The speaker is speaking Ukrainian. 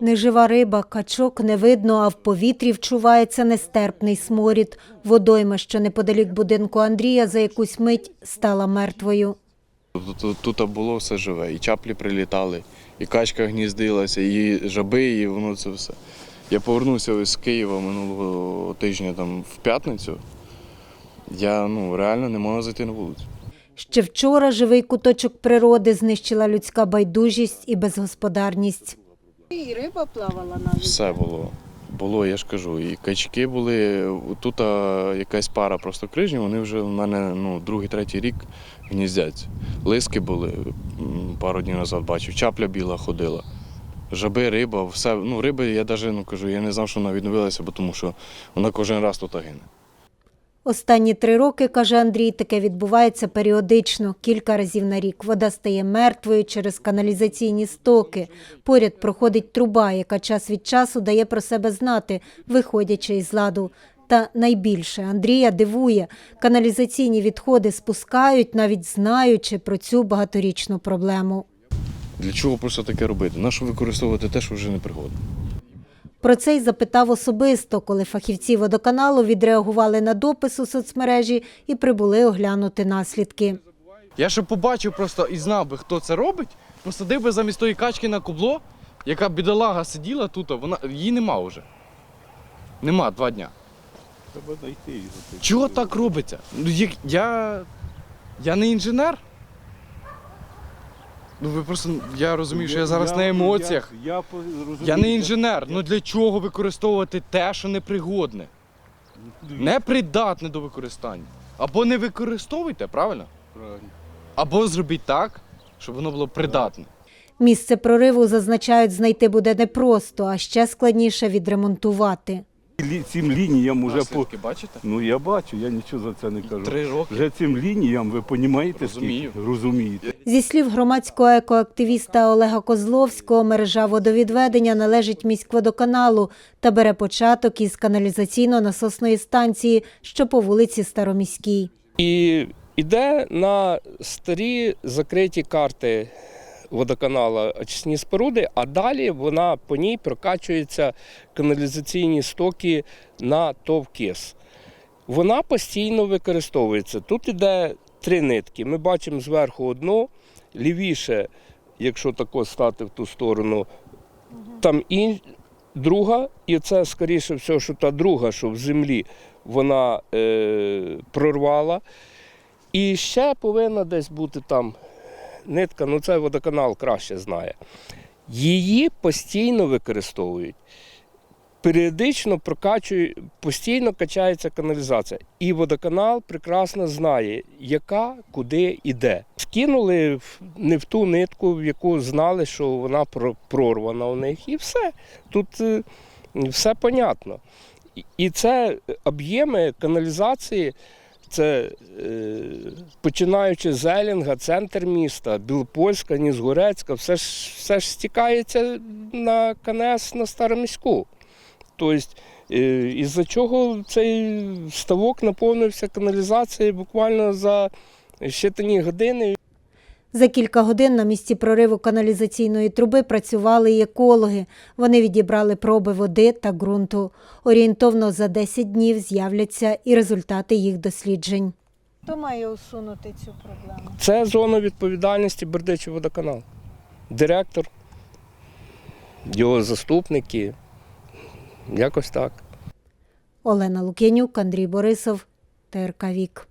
Нежива риба, качок не видно, а в повітрі вчувається нестерпний сморід. Водойма, що неподалік будинку Андрія, за якусь мить стала мертвою. Тут, тут, тут було все живе. І чаплі прилітали, і качка гніздилася, і жаби, і воно це все. Я повернувся з Києва минулого тижня там, в п'ятницю. Я ну, реально не можу зайти на вулицю. Ще вчора живий куточок природи знищила людська байдужість і безгосподарність. І риба плавала навіть. Все було. Було, я ж кажу, і качки були. Тут якась пара просто крижні, вони вже в мене ну, другий, третій рік гніздяться. Лиски були пару днів назад бачив, чапля біла ходила. Жаби, риба, все. Ну, риби, я навіть ну, кажу, я не знав, що вона відновилася, бо тому що вона кожен раз тут гине. Останні три роки, каже Андрій, таке відбувається періодично, кілька разів на рік. Вода стає мертвою через каналізаційні стоки. Поряд проходить труба, яка час від часу дає про себе знати, виходячи із ладу. Та найбільше Андрія дивує, каналізаційні відходи спускають, навіть знаючи про цю багаторічну проблему. Для чого просто таке робити? Нащо використовувати те, що вже не пригодно? Про це й запитав особисто, коли фахівці водоканалу відреагували на допис у соцмережі і прибули оглянути наслідки. Я щоб побачив просто і знав би, хто це робить, посадив би замість тої качки на кубло, яка бідолага сиділа тут, вона її нема вже. Нема два дня. Треба знайти його. Чого так робиться? Ну, Я, я не інженер. Ну ви просто. Я розумію, що я зараз на емоціях. Я, я, розумію, Я не інженер. Ну для чого використовувати те, що непригодне? Непридатне до використання. Або не використовуйте, правильно? Правильно. Або зробіть так, щоб воно було придатне. Місце прориву зазначають знайти буде непросто, а ще складніше відремонтувати. Лі- Цим лініям уже по. Наслідки бачите? Ну я бачу, я нічого за це не кажу. Три роки. Вже цим лініям ви розумієте, Розумію. скільки? Розумієте. Зі слів громадського екоактивіста Олега Козловського, мережа водовідведення належить міськводоканалу та бере початок із каналізаційно-насосної станції, що по вулиці Староміській. І йде на старі закриті карти водоканала очисні споруди, а далі вона по ній прокачується каналізаційні стоки на ТОВКІС. Вона постійно використовується. Тут іде три нитки. Ми бачимо зверху одну, лівіше, якщо тако стати в ту сторону, там і друга, і це скоріше всього, що та друга, що в землі вона е, прорвала. І ще повинна десь бути там нитка, ну це водоканал краще знає. Її постійно використовують. Періодично прокачують, постійно качається каналізація. І водоканал прекрасно знає, яка куди йде. Скинули не в ту нитку, в яку знали, що вона прорвана у них, і все. Тут е, все понятно. І це об'єми каналізації. Це е, починаючи з Елінга, центр міста, Білопольська, Нізгорецька, все ж, все ж стікається на КНС на Староміську. Тобто, е, із-за чого цей ставок наповнився каналізацією буквально за щитані години. За кілька годин на місці прориву каналізаційної труби працювали і екологи. Вони відібрали проби води та ґрунту. Орієнтовно за 10 днів з'являться і результати їх досліджень. Хто має усунути цю проблему? Це зона відповідальності Бердичів водоканал. Директор, його заступники. Якось так. Олена Лук'янюк, Андрій Борисов, ТРК Вік.